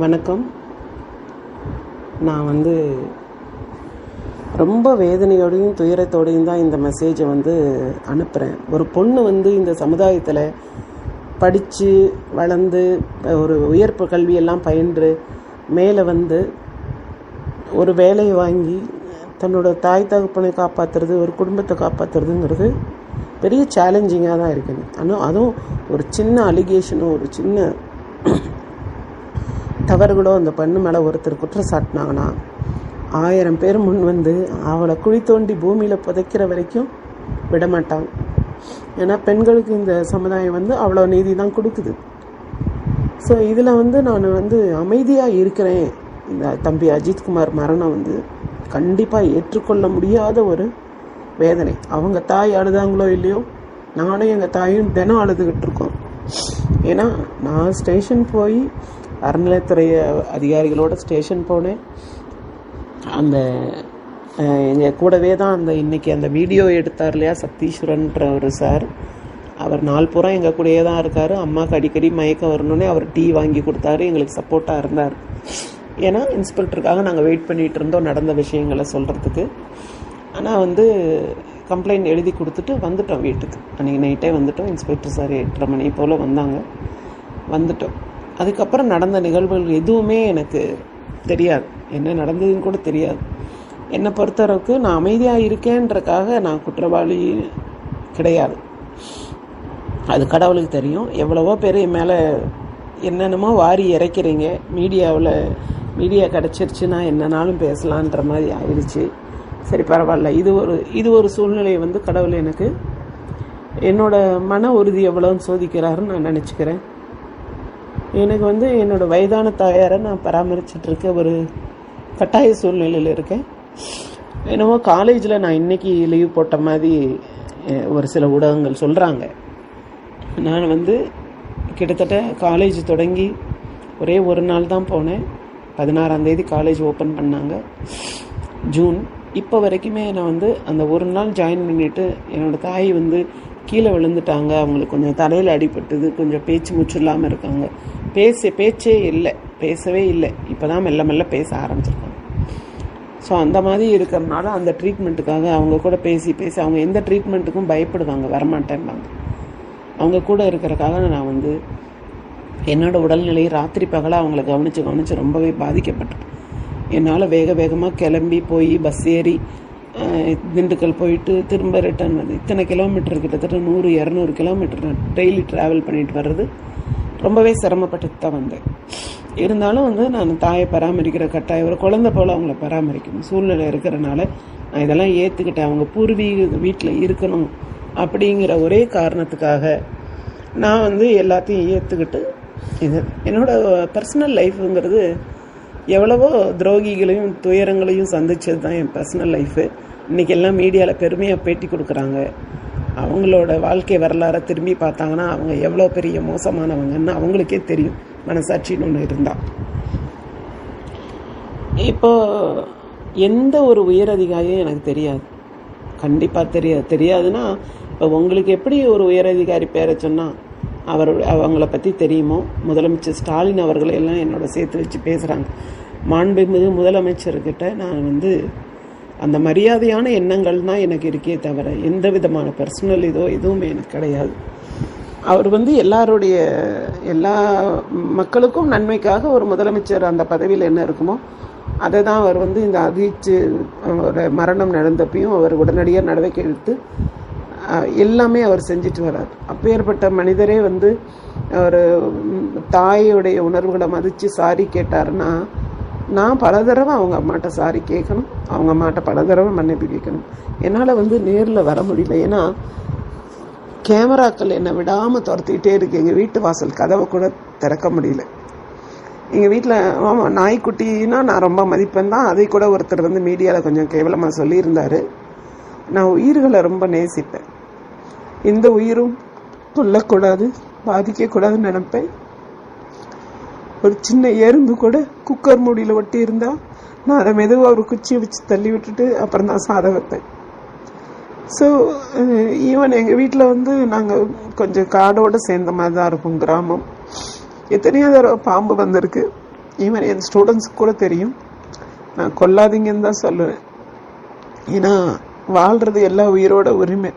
வணக்கம். நான் வந்து ரொம்ப வேதனையோடையும் துயரத்தோடையும் தான் இந்த மெசேஜை வந்து அனுப்புகிறேன் ஒரு பொண்ணு வந்து இந்த சமுதாயத்தில் படித்து வளர்ந்து ஒரு உயர்ப்பு கல்வியெல்லாம் பயின்று மேலே வந்து ஒரு வேலையை வாங்கி தன்னோட தாய் தகப்பனை காப்பாற்றுறது ஒரு குடும்பத்தை காப்பாற்றுறதுங்கிறது பெரிய சேலஞ்சிங்காக தான் இருக்குது ஆனால் அதுவும் ஒரு சின்ன அலிகேஷனோ ஒரு சின்ன தவறுகளோ அந்த பெண்ணு மேலே ஒருத்தர் குற்றம் சாட்டினாங்கன்னா ஆயிரம் பேர் முன் வந்து அவளை குழி தோண்டி பூமியில் புதைக்கிற வரைக்கும் விட மாட்டாங்க ஏன்னா பெண்களுக்கு இந்த சமுதாயம் வந்து அவ்வளோ நீதி தான் கொடுக்குது. ஸோ இதில் வந்து நான் வந்து அமைதியாக இருக்கிறேன். இந்த தம்பி அஜித்குமார் மரணம் வந்து கண்டிப்பாக ஏற்றுக்கொள்ள முடியாத ஒரு வேதனை. அவங்க தாய் அழுதாங்களோ இல்லையோ நானும் எங்கள் தாயும் தினம் அழுதுகிட்டு இருக்கோம். ஏன்னா நான் ஸ்டேஷன் போய் அறநிலையத்துறை அதிகாரிகளோட ஸ்டேஷன் போனேன். அந்த எங்கள் கூடவே தான் அந்த இன்றைக்கி அந்த வீடியோ எடுத்தார் இல்லையா சத்தீஸ்வரன்ற ஒரு சார். அவர் நாள் பூரா எங்கள் கூடயே தான் இருக்கார். அம்மாவுக்கு அடிக்கடி மயக்கம் வரணுன்னே அவர் டீ வாங்கி கொடுத்தாரு. எங்களுக்கு சப்போர்ட்டாக இருந்தார். ஏன்னா இன்ஸ்பெக்டருக்காக நாங்கள் வெயிட் பண்ணிகிட்டு இருந்தோம் நடந்த விஷயங்களை சொல்கிறதுக்கு ஆனால் வந்து கம்ப்ளைண்ட் எழுதி கொடுத்துட்டு வந்துட்டோம் வீட்டுக்கு. அன்றைக்கி நைட்டே வந்துட்டோம். இன்ஸ்பெக்டர் சார் எட்டரை மணி போல் வந்தாங்க. வந்துட்டோம். அதுக்கப்புறம் நடந்த நிகழ்வுகள் எதுவுமே எனக்கு தெரியாது. என்ன நடந்ததுன்னு கூட தெரியாது. என்னை பொறுத்தளவுக்கு நான் அமைதியாக இருக்கேன்றக்காக நான் குற்றவாளி கிடையாது. அது கடவுளுக்கு தெரியும். எவ்வளவோ பேர் என் மேலே என்னென்னமோ வாரி இறைக்கிறீங்க. மீடியாவில் மீடியா கிடச்சிருச்சுன்னா என்னன்னாலும் பேசலான்ற மாதிரி ஆயிடுச்சு. சரி பரவாயில்ல. இது ஒரு இது ஒரு சூழ்நிலையை வந்து கடவுள் எனக்கு என்னோட மன உறுதி எவ்வளோன்னு சோதிக்கிறாருன்னு நான் நினச்சிக்கிறேன். எனக்கு வந்து என்னோடய வயதான தாயாரை நான் பராமரிச்சிட்ருக்க ஒரு கட்டாய சூழ்நிலையில் இருக்கேன். என்னவோ காலேஜில் நான் இன்றைக்கி லீவ் போட்ட மாதிரி ஒரு சில ஊடகங்கள் சொல்கிறாங்க நான் வந்து கிட்டத்தட்ட காலேஜ் தொடங்கி ஒரே ஒரு நாள் தான் போனேன். பதினாறாந்தேதி காலேஜ் ஓப்பன் பண்ணாங்க. ஜூன். இப்போ வரைக்குமே நான் வந்து அந்த ஒரு நாள் ஜாயின் பண்ணிவிட்டு என்னோடய தாய் வந்து கீழே விழுந்துட்டாங்க. அவங்களுக்கு கொஞ்சம் தலையில் அடிபட்டுது கொஞ்சம் பேச்சு மூச்சு இல்லாமல் இருக்காங்க. பேச பேச்சே இல்லை. பேசவே இல்லை. இப்போ தான் மெல்ல மெல்ல பேச ஆரம்பிச்சிருக்காங்க. ஸோ அந்த மாதிரி இருக்கிறனால அந்த ட்ரீட்மெண்ட்டுக்காக அவங்க கூட பேசி பேசி அவங்க எந்த ட்ரீட்மெண்ட்டுக்கும் பயப்படுவாங்க வரமாட்டேன்பாங்க. அவங்க கூட இருக்கிறக்காக நான் வந்து என்னோடய உடல்நிலையை ராத்திரி பகலாக அவங்கள கவனித்து கவனித்து ரொம்பவே பாதிக்கப்பட்டேன். என்னால் வேக வேகமாக கிளம்பி போய் பஸ் ஏறி திண்டுக்கல் போயிட்டு திரும்ப ரிட்டர்ன் வந்து இத்தனை கிலோமீட்டர் கிட்டத்தட்ட நூறு இரநூறு கிலோமீட்டர் நான் டெய்லி ட்ராவல் பண்ணிட்டு வர்றது ரொம்பவே சிரமப்பட்டு தான் வந்தேன். இருந்தாலும் வந்து நான் தாயை பராமரிக்கிற கட்டாயம் ஒரு குழந்தை போல் அவங்கள பராமரிக்கணும். சூழ்நிலை இருக்கிறனால நான் இதெல்லாம் ஏற்றுக்கிட்டேன் அவங்க பூர்வீக வீட்டில் இருக்கணும் அப்படிங்கிற ஒரே காரணத்துக்காக நான் வந்து எல்லாத்தையும் ஏற்றுக்கிட்டு இது. என்னோடய பர்சனல் லைஃப்புங்கிறது எவ்வளவோ துரோகிகளையும் துயரங்களையும் சந்தித்தது தான் என் பர்சனல் லைஃபு இன்றைக்கி எல்லாம் மீடியாவில் பெருமையாக பேட்டி கொடுக்குறாங்க. அவங்களோட வாழ்க்கை வரலாறை திரும்பி பார்த்தாங்கன்னா அவங்க எவ்வளோ பெரிய மோசமானவங்கன்னு அவங்களுக்கே தெரியும். மனசாட்சின்னு ஒன்று இருந்தால் இப்போ எந்த ஒரு உயர் அதிகாரியும் எனக்கு தெரியாது. கண்டிப்பாக தெரியாது. தெரியாதுன்னா இப்போ உங்களுக்கு எப்படி ஒரு உயர் அதிகாரி பேரை சொன்னால் அவர் அவங்கள பற்றி தெரியுமோ? முதலமைச்சர் ஸ்டாலின் அவர்களை எல்லாம் என்னோட சேர்த்து வச்சு பேசுகிறாங்க மாண்புமிகு முதலமைச்சர்கிட்ட நான் வந்து அந்த மரியாதையான எண்ணங்கள் தான் எனக்கு இருக்கே தவிர எந்த விதமான பர்சனல் இதோ எதுவுமே எனக்கு கிடையாது. அவர் வந்து எல்லாருடைய எல்லா மக்களுக்கும் நன்மைக்காக ஒரு முதலமைச்சர் அந்த பதவியில் என்ன இருக்குமோ அதை தான் அவர் வந்து இந்த அதிர்ச்சி ஒரு மரணம் நடந்தப்பையும் அவர் உடனடியாக நடவடிக்கை எடுத்து எல்லாமே அவர் செஞ்சுட்டு வர்றார். அப்பேற்பட்ட மனிதரே வந்து ஒரு தாயோடைய உணர்வுகளை மதித்து சாரி கேட்டாருன்னா நான் பல தடவை அவங்க அம்மாட்ட சாரி கேட்கணும். அவங்க அம்மாட்ட பல தடவை மன்னிப்பு கேட்கணும். என்னால் வந்து நேரில் வர முடியல. ஏன்னா கேமராக்கள் என்னை விடாமல் துரத்திக்கிட்டே இருக்கு. எங்கள் வீட்டு வாசல் கதவை கூட திறக்க முடியல. எங்கள் வீட்டில் ஆமாம் நாய்க்குட்டினா நான் ரொம்ப மதிப்பேன் தான். அதை கூட ஒருத்தர் வந்து மீடியாவில் கொஞ்சம் கேவலமாக சொல்லியிருந்தார். நான் உயிர்களை ரொம்ப நேசிப்பேன். எந்த உயிரும் கொல்லக்கூடாது பாதிக்கக்கூடாதுன்னு நினப்பேன். ஒரு சின்ன எறும்பு கூட குக்கர் மூடியில் ஒட்டி இருந்தா நான் அதை மெதுவாக ஒரு குச்சியை வச்சு தள்ளி விட்டுட்டு அப்புறம் தான் சாதம் வைப்பேன். ஸோ ஈவன் எங்கள் வீட்டில் வந்து நாங்கள் கொஞ்சம் காடோடு சேர்ந்த மாதிரி தான் இருப்போம் கிராமம். எத்தனையோ தடவை பாம்பு வந்திருக்கு. ஈவன் என் ஸ்டூடெண்ட்ஸுக்கு கூட தெரியும். நான் கொல்லாதீங்கன்னு தான் சொல்லுவேன். ஏன்னா வாழ்கிறது எல்லா உயிரோட உரிமை.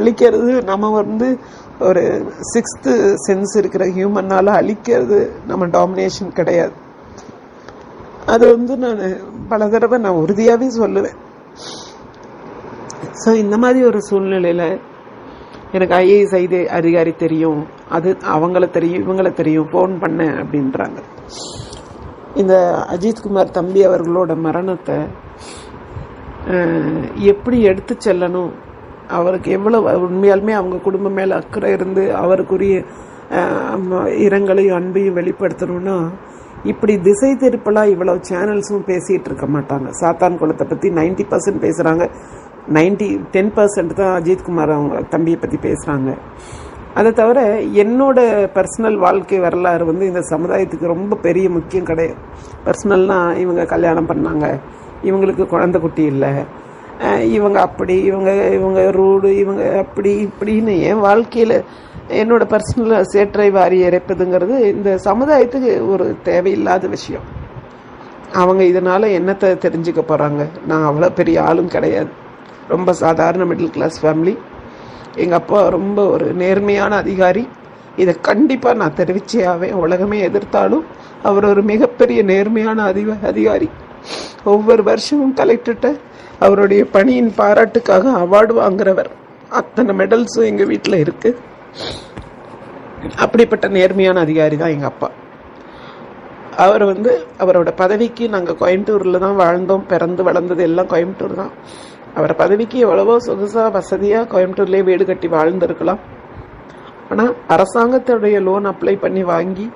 அழிக்கிறது நம்ம வந்து ஒரு சிக்ஸ்த்து சென்ஸ் இருக்கிற ஹியூமன்னால் அழிக்கிறது நம்ம டாமினேஷன் கிடையாது. அது வந்து நான் பல தடவை நான் உறுதியாகவே சொல்லுவேன். ஸோ இந்த மாதிரி ஒரு சூழ்நிலையில் எனக்கு ஐஏஎஸ் ஐதே அதிகாரி தெரியும். அது அவங்கள தெரியும் இவங்கள தெரியும். ஃபோன் பண்ணேன் அப்படின்றாங்க. இந்த அஜித்குமார் தம்பி அவர்களோட மரணத்தை எப்படி எடுத்து செல்லணும்? அவருக்கு எவ்வளவு உண்மையாலுமே அவங்க குடும்பம் மேலே அக்கறை இருந்து அவருக்குரிய இரங்கலையும் அன்பையும் வெளிப்படுத்தணும்னா இப்படி திசை திருப்பலாக இவ்வளோ சேனல்ஸும் பேசிகிட்டு இருக்க மாட்டாங்க. சாத்தான் குளத்தை பற்றி நைன்டி பர்சன்ட் பேசுகிறாங்க நைன்டி டென் பர்சன்ட் தான் அஜித்குமார் அவங்க தம்பியை பற்றி பேசுகிறாங்க அதை தவிர என்னோட பர்சனல் வாழ்க்கை வரலாறு வந்து இந்த சமுதாயத்துக்கு ரொம்ப பெரிய முக்கியம் கிடையாது. பர்சனல்னால் இவங்க கல்யாணம் பண்ணாங்க. இவங்களுக்கு குழந்தை குட்டி இல்லை. இவங்க அப்படி இவங்க இவங்க ரூடு இவங்க அப்படி இப்படின்னு என் வாழ்க்கையில் என்னோட பர்சனல் சேற்றை வாரி இறைப்பதுங்கிறது இந்த சமுதாயத்துக்கு ஒரு தேவையில்லாத விஷயம். அவங்க இதனால் என்னத்தை தெரிஞ்சுக்க போகிறாங்க நான் அவ்வளோ பெரிய ஆளும் கிடையாது. ரொம்ப சாதாரண மிடில் கிளாஸ் ஃபேமிலி எங்கள் அப்பா ரொம்ப ஒரு நேர்மையான அதிகாரி. இதை கண்டிப்பாக நான் தெரிவிச்சே ஆவேன். உலகமே எதிர்த்தாலும் அவர் ஒரு மிகப்பெரிய நேர்மையான அதிக அதிகாரி. ஒவ்வொரு வருஷமும் கலெக்டர்கிட்ட அவருடைய பணியின் பாராட்டுக்காக அவார்டு வாங்குறவர். அத்தனை மெடல்ஸும் எங்கள் வீட்டில் இருக்குது அப்படிப்பட்ட நேர்மையான அதிகாரி தான் எங்கள் அப்பா. அவர் வந்து அவரோட பதவிக்கு நாங்கள் கோயம்புத்தூரில் தான் வாழ்ந்தோம் பிறந்து வளர்ந்தது எல்லாம் கோயம்புத்தூர் தான். அவர் பதவிக்கு எவ்வளவோ சொகுசாக வசதியாக கோயம்புத்தூர்லேயே வீடு கட்டி வாழ்ந்திருக்கலாம். ஆனால் அரசாங்கத்துடைய லோன் அப்ளை பண்ணி வாங்கி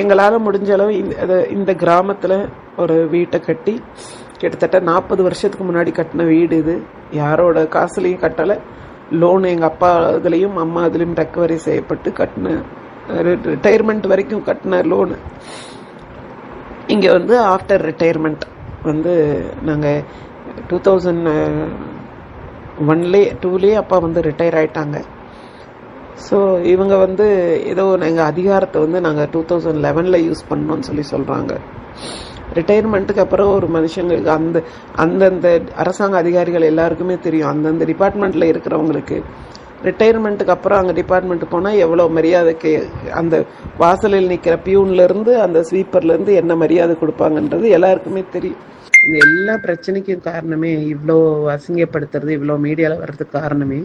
எங்களால் முடிஞ்ச அளவு இந்த இந்த கிராமத்தில் ஒரு வீட்டை கட்டி கிட்டத்தட்ட நாற்பது வருஷத்துக்கு முன்னாடி கட்டின வீடு இது. யாரோட காசுலையும் கட்டலை. லோன் எங்கள் அப்பா இதுலேயும் அம்மா இதுலேயும் ரெக்கவரி செய்யப்பட்டு கட்டின ரிட்டையர்மெண்ட் வரைக்கும் கட்டின லோனு இங்கே வந்து ஆஃப்டர் ரிட்டையர்மெண்ட் வந்து நாங்கள் டூ தௌசண்ட் ஒன்லே டூலேயே அப்பா வந்து ரிட்டையர் ஆயிட்டாங்க. ஸோ இவங்க வந்து ஏதோ எங்கள் அதிகாரத்தை வந்து நாங்கள் டூ தௌசண்ட் லெவனில் யூஸ் பண்ணோன்னு சொல்லி சொல்கிறாங்க ரிட்டையர்மெண்ட்டுக்கு அப்புறம் ஒரு மனுஷங்களுக்கு அந்த அந்தந்த அரசாங்க அதிகாரிகள் எல்லாருக்குமே தெரியும். அந்தந்த டிபார்ட்மெண்ட்டில் இருக்கிறவங்களுக்கு. ரிட்டையர்மெண்ட்டுக்கு அப்புறம் அங்கே டிபார்ட்மெண்ட் போனால் எவ்வளோ மரியாதைக்கு அந்த வாசலில் நிற்கிற பியூன்லேருந்து அந்த ஸ்வீப்பர்லேருந்து என்ன மரியாதை கொடுப்பாங்கன்றது எல்லாருக்குமே தெரியும். இந்த எல்லா பிரச்சனைக்கும் காரணமே இவ்வளோ அசிங்கப்படுத்துறது இவ்வளோ மீடியாவில் வர்றதுக்கு காரணமே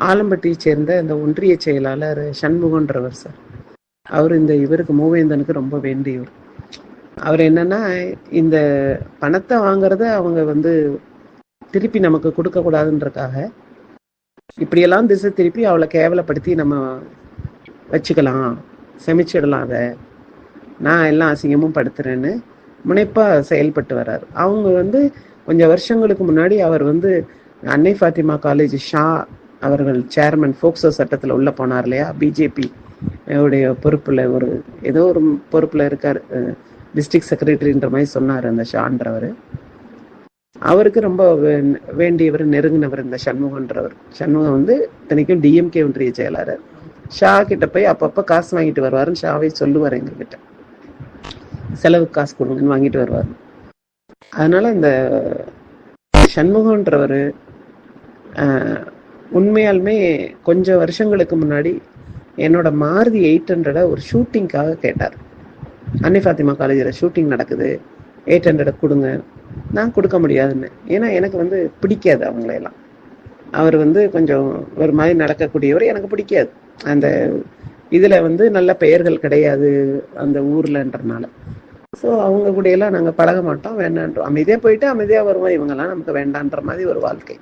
ஆலம்பட்டியை சேர்ந்த இந்த ஒன்றிய செயலாளர் சண்முகன்றவர் சார். அவர் இந்த இவருக்கு மூவேந்தனுக்கு ரொம்ப வேண்டியவர். அவர் என்னன்னா இந்த பணத்தை வாங்குறத அவங்க வந்து திருப்பி நமக்கு கொடுக்க கூடாதுன்றக்காக இப்படியெல்லாம் திசை திருப்பி அவளை கேவலப்படுத்தி நம்ம வச்சுக்கலாம் செமிச்சிடலாம் அதை. நான் எல்லா அசிங்கமும் படுத்துறேன்னு முனைப்பா செயல்பட்டு வர்றாரு. அவங்க வந்து கொஞ்சம் வருஷங்களுக்கு முன்னாடி அவர் வந்து அன்னை ஃபாத்திமா காலேஜ் ஷா அவர்கள் சேர்மன் ஃபோக்சோ சட்டத்தில் உள்ள போனார் இல்லையா? பிஜேபி உடைய பொறுப்புல ஒரு ஏதோ ஒரு பொறுப்புல இருக்கார். டிஸ்ட்ரிக்ட் செக்ரட்டரின்ற மாதிரி சொன்னார் அந்த ஷான்றவர் அவருக்கு ரொம்ப வே- வேண்டியவர் நெருங்கினவர் இந்த சண்முகன்றவர். சண்முகம் வந்து இத்தனைக்கும் டிஎம்கே ஒன்றிய செயலாளர். ஷா கிட்ட போய் அப்பப்போ காசு வாங்கிட்டு வருவாருன்னு ஷாவே சொல்லுவார் எங்ககிட்ட. செலவுக்கு காசு கொடுங்கன்னு வாங்கிட்டு வருவார். அதனால இந்த சண்முகன்றவர் உண்மையாலுமே கொஞ்சம் வருஷங்களுக்கு முன்னாடி என்னோட மாருதி எயிட் ஹண்ட்ரடை ஒரு ஷூட்டிங்காக கேட்டார். அன்னை ஃபாத்திமா காலேஜில் ஷூட்டிங் நடக்குது. எயிட் ஹண்ட்ரட் கொடுங்க. நான் கொடுக்க முடியாதுன்னு. ஏன்னா எனக்கு வந்து பிடிக்காது அவங்களையெல்லாம். அவர் வந்து கொஞ்சம் ஒரு மாதிரி நடக்கக்கூடியவர் எனக்கு பிடிக்காது. அந்த இதில் வந்து நல்ல பெயர்கள் கிடையாது அந்த ஊர்லன்றனால. ஸோ அவங்க கூடயெல்லாம் நாங்கள் பழக மாட்டோம் வேண்டான்றோம். அமைதியாக போயிட்டு அமைதியாக வருவோம். இவங்கெல்லாம் நமக்கு வேண்டான்ற மாதிரி ஒரு வாழ்க்கை.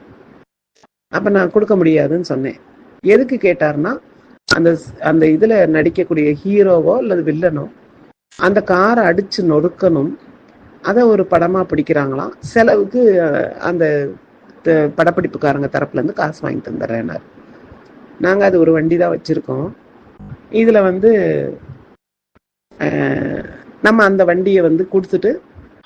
அப்போ நான் கொடுக்க முடியாதுன்னு சொன்னேன். எதுக்கு கேட்டார்னா அந்த அந்த இதில் நடிக்கக்கூடிய ஹீரோவோ அல்லது வில்லனோ அந்த காரை அடிச்சு நொறுக்கணும். அதை ஒரு படமா பிடிக்கிறாங்களாம் செலவுக்கு அந்த படப்பிடிப்புக்காரங்க தரப்புல இருந்து காசு வாங்கி தந்துடுறேன்னாரு. நாங்க அது ஒரு வண்டி தான் வச்சிருக்கோம். இதுல வந்து நம்ம அந்த வண்டியை வந்து கொடுத்துட்டு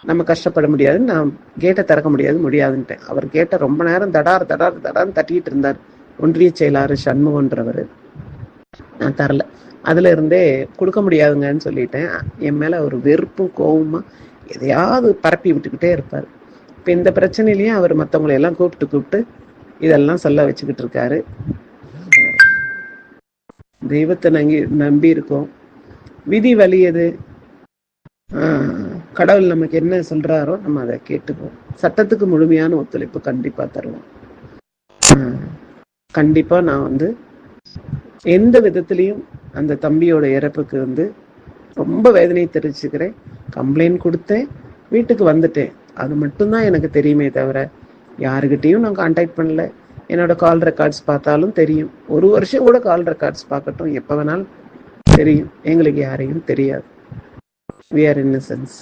நம்ம கஷ்டப்பட முடியாதுன்னு நான் கேட்டை திறக்க முடியாது முடியாதுன்ட்டேன். அவர் கேட்டை ரொம்ப நேரம் தடார் தடார் தடார்னு தட்டிட்டு இருந்தார். ஒன்றிய செயலாளர் சண்முகன்றவர். நான் தரல. அதுல இருந்தே கொடுக்க முடியாதுங்கன்னு சொல்லிட்டேன். என் மேல ஒரு வெறுப்பும் கோவமா எதையாவது பரப்பி விட்டுக்கிட்டே இருப்பார். இப்போ இந்த பிரச்சனையிலையும் அவர் மற்றவங்களை எல்லாம் கூப்பிட்டு கூப்பிட்டு இதெல்லாம் சொல்ல வச்சுக்கிட்டு இருக்காரு. தெய்வத்தை நம்பி நம்பி இருக்கோம். விதி வலியது கடவுள் நமக்கு என்ன சொல்றாரோ நம்ம அதை கேட்டுக்குவோம். சட்டத்துக்கு முழுமையான ஒத்துழைப்பு கண்டிப்பா தருவோம். ஆஹ் கண்டிப்பா நான் வந்து எந்த விதத்திலையும் அந்த தம்பியோட இறப்புக்கு வந்து ரொம்ப வேதனையை தெரிவிச்சுக்கிறேன். கம்ப்ளைண்ட் கொடுத்தேன். வீட்டுக்கு வந்துட்டேன். அது மட்டும்தான் எனக்கு தெரியுமே தவிர யாருக்கிட்டையும் நான் காண்டாக்ட் பண்ணல. என்னோட கால் ரெக்கார்ட்ஸ் பார்த்தாலும் தெரியும். ஒரு வருஷம் கூட கால் ரெக்கார்ட்ஸ் பார்க்கட்டும். எப்போ வேணாலும் தெரியும். எங்களுக்கு யாரையும் தெரியாது. We are innocence